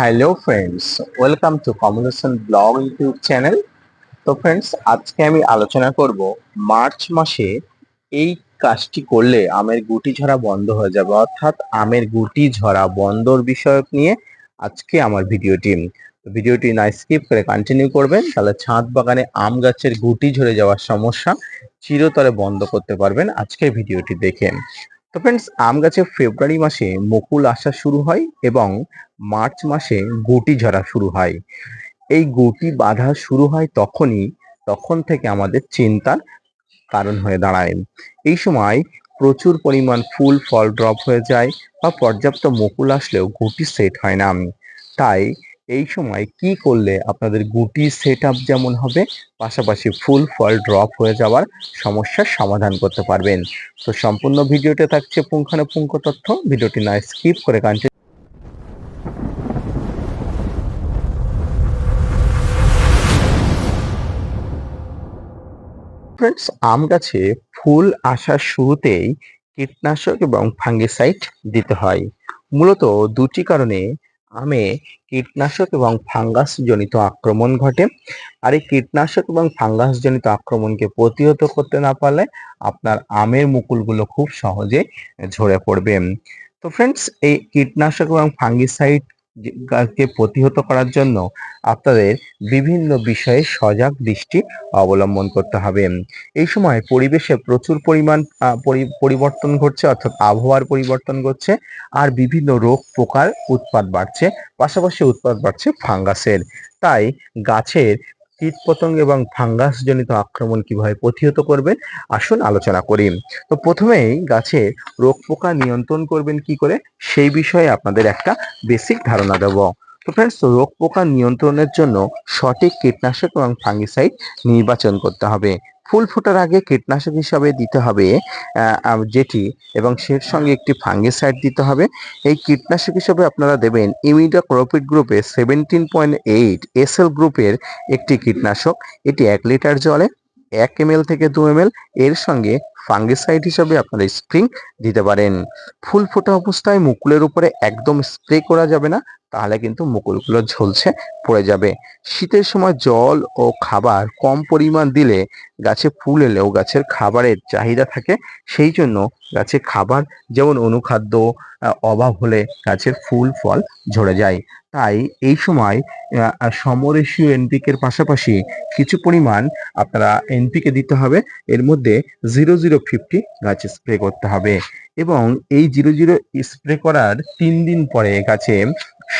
Hello friends welcome to কমলেশন blog YouTube channel তো friends আজকে আমি আলোচনা করব মার্চ মাসে এই কাজটি করলে আমের গুটি ঝরা বন্ধ হয়ে যাবে। অর্থাৎ আমের গুটি ঝরা বন্ধর বিষয়ক নিয়ে আজকে আমার ভিডিওটি। ভিডিওটি না স্কিপ করে কন্টিনিউ করবেন, তাহলে ছাদ বাগানে আম গাছের গুটি ঝরে যাওয়ার সমস্যা চিরতরে বন্ধ করতে পারবেন আজকের ভিডিওটি দেখে। তো ফ্রেন্ডস আম গাছে ফেব্রুয়ারি মাসে মুকুল আসা শুরু হয় এবং মার্চ মাসে গুটি ঝরা শুরু হয়। এই গুটি বাঁধা শুরু হয় তখনই, তখন থেকে আমাদের চিন্তার কারণ হয়ে দাঁড়ায়। এই সময় প্রচুর পরিমাণ ফুল, ফল ড্রপ হয়ে যায় বা পর্যাপ্ত মুকুল আসলেও গুটি সেট হয় না। তাই এই সময় কি করলে আপনাদের গুটি সেট যেমন হবে, পাশাপাশি ফুল ফল ড্রপ হয়ে যাওয়ার সমস্যার সমাধান করতে পারবেন। তো সম্পূর্ণ ভিডিওতে থাকছে পুঙ্খানুপুঙ্খ তথ্য, ভিডিওটি না স্কিপ করে কাঞ্চন ফ্রেন্ডস আম গাছে ফুল আসার শুরুতেই কীটনাশক এবং ফাঙ্গিসাইড দিতে হয়। মূলত দুটি কারণে আমে কীটনাশক এবং ফাঙ্গাস জনিত আক্রমণ ঘটে। আর এই কীটনাশক এবং ফাঙ্গাস জনিত আক্রমণকে প্রতিহত করতে না পারলে আপনার আমের মুকুলগুলো খুব সহজে ঝরে পড়বে। তো ফ্রেন্ডস এই কীটনাশক এবং ফাঙ্গিসাইড কে প্রতিহত করার জন্য আপনাদের বিভিন্ন বিষয়ে সজাগ দৃষ্টি অবলম্বন করতে হবে। এই সময় পরিবেশে প্রচুর পরিমাণ পরিবর্তন ঘটছে অর্থাৎ আবহাওয়ার পরিবর্তন ঘটছে আর বিভিন্ন রোগ পোকার উৎপাদ বাড়ছে, পাশাপাশি উৎপাদ বাড়ছে ফাঙ্গাসের। তাই গাছের কীটপতঙ্গ এবং ফাঙ্গাস জনিত আক্রমণ কীভাবে প্রতিহত করবেন আসুন আলোচনা করি। তো প্রথমেই গাছে রোগ পোকা নিয়ন্ত্রণ করবেন কি করে? সেই বিষয়ে আপনাদের একটা বেসিক ধারণা দেব। তো ফ্রেন্ডস রোগ পোকা নিয়ন্ত্রণের জন্য সঠিক কীটনাশক এবং ফাঙ্গিসাইড নির্বাচন করতে হবে। ফুল ফোটার আগে কীটনাশক হিসাবে দিতে হবে যেটি এবং সের সঙ্গে একটি ফাঙ্গিসাইড দিতে হবে। এই কীটনাশক হিসাবে আপনারা দেবেন ইমিডা ক্রোপিড গ্রুপে সেভেন্টিন পয়েন্ট এইট এসএল গ্রুপের একটি কীটনাশক। এটি এক লিটার জলে এক এম থেকে দু এম এর সঙ্গে ফাঙ্গিসাইড হিসাবে আপনারা স্প্রিং দিতে পারেন। ফুল ফোটা অবস্থায় মুকুলের উপরে একদম স্প্রে করা যাবে না। তাহলে কিন্তু মুকুলগুলো ঝলছে, পড়ে যাবে। শীতের সময় জল ও খাবার কম পরিমাণ দিলে গাছে ফুল এলেও গাছের খাবারের চাহিদা থাকে। সেই জন্য গাছে খাবার যেমন অনুখাদ্য অভাব হলে গাছের ফুল, ফল ঝরে যায়। তাই এই সময় সমরেশীয় এনপিকের পাশাপাশি কিছু পরিমাণ আপনারা এনপিকে দিতে হবে। এর মধ্যে জিরো জিরো ফিফটি গাছে স্প্রে করতে হবে। এবং এই জিরো জিরো স্প্রে করার তিন দিন পরে গাছে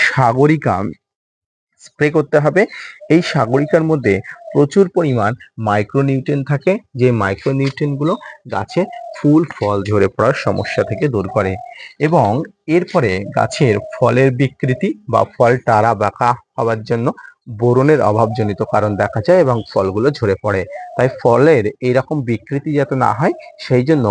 সাগরিকা স্প্রে করতে হবে। এই সাগরিকার মধ্যে প্রচুর পরিমাণ মাইক্রোনিউট্রেন থাকে, যে মাইক্রোনিউট্রেনগুলো গাছে ফুল, ফল ঝরে পড়ার সমস্যা থেকে দূর করে এবং এরপরে গাছের ফলের বিকৃতি বা ফল টারা বাঁকা হওয়ার জন্য বোরনের অভাবজনিত কারণ দেখা যায় এবং ফলগুলো ঝরে পড়ে। তাই ফলের এইরকম বিকৃতি যাতে না হয়, সেই জন্য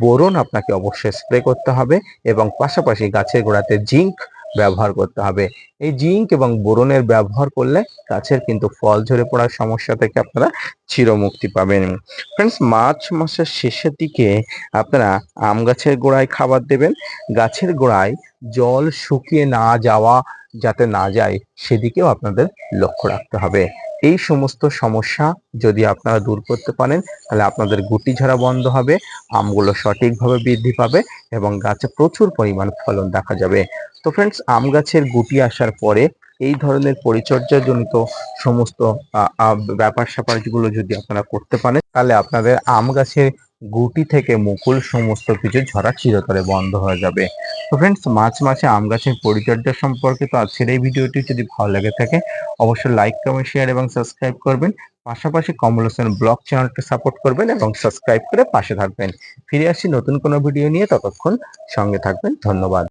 বোরন আপনাকে অবশ্যই স্প্রে করতে হবে এবং পাশাপাশি গাছের গোড়াতে জিঙ্ক ব্যবহার করতে হবে। এই জিঙ্ক এবং বোরনের ব্যবহার করলে গাছের কিন্তু ফল ঝরে পড়ার সমস্যা থেকে আপনারা চিরমুক্তি পাবেন। ফ্রেন্ডস মার্চ মাসের শেষের দিকে আপনারা আম গাছের গোড়ায় খাবার দেবেন। গাছের গোড়ায় জল শুকিয়ে না যাওয়া যাতে না যায়, সেদিকেও আপনাদের লক্ষ্য রাখতে হবে। এই সমস্ত সমস্যা যদি আপনারা দূর করতে পারেন, তাহলে আপনাদের গুটি ঝরা বন্ধ হবে, আমগুলো সঠিকভাবে বৃদ্ধি পাবে এবং গাছে প্রচুর পরিমাণ ফলন দেখা যাবে। তো ফ্রেন্ডস আম গাছের গুটি আসার পরে এই ধরনের পরিচর্যাজনিত সমস্ত ব্যাপার স্যাপারগুলো যদি আপনারা করতে পারেন, তাহলে আপনাদের আম গাছের গুটি থেকে মুকুল সমস্ত কিছু ঝরা চিরতরে বন্ধ হয়ে যাবে। তো ফ্রেন্ডস মাছ মাছে আম গাছের পরিচর্যা সম্পর্কে তো আজকের এই ভিডিওটি যদি ভালো লাগে থাকে, অবশ্যই লাইক কমেন্ট শেয়ার এবং সাবস্ক্রাইব করবেন। পাশাপাশি কমল হোসেন ব্লগ চ্যানেলটি সাপোর্ট করবেন এবং সাবস্ক্রাইব করে পাশে থাকবেন। ফিরে আসি নতুন কোনো ভিডিও নিয়ে, ততক্ষণ সঙ্গে থাকবেন। ধন্যবাদ।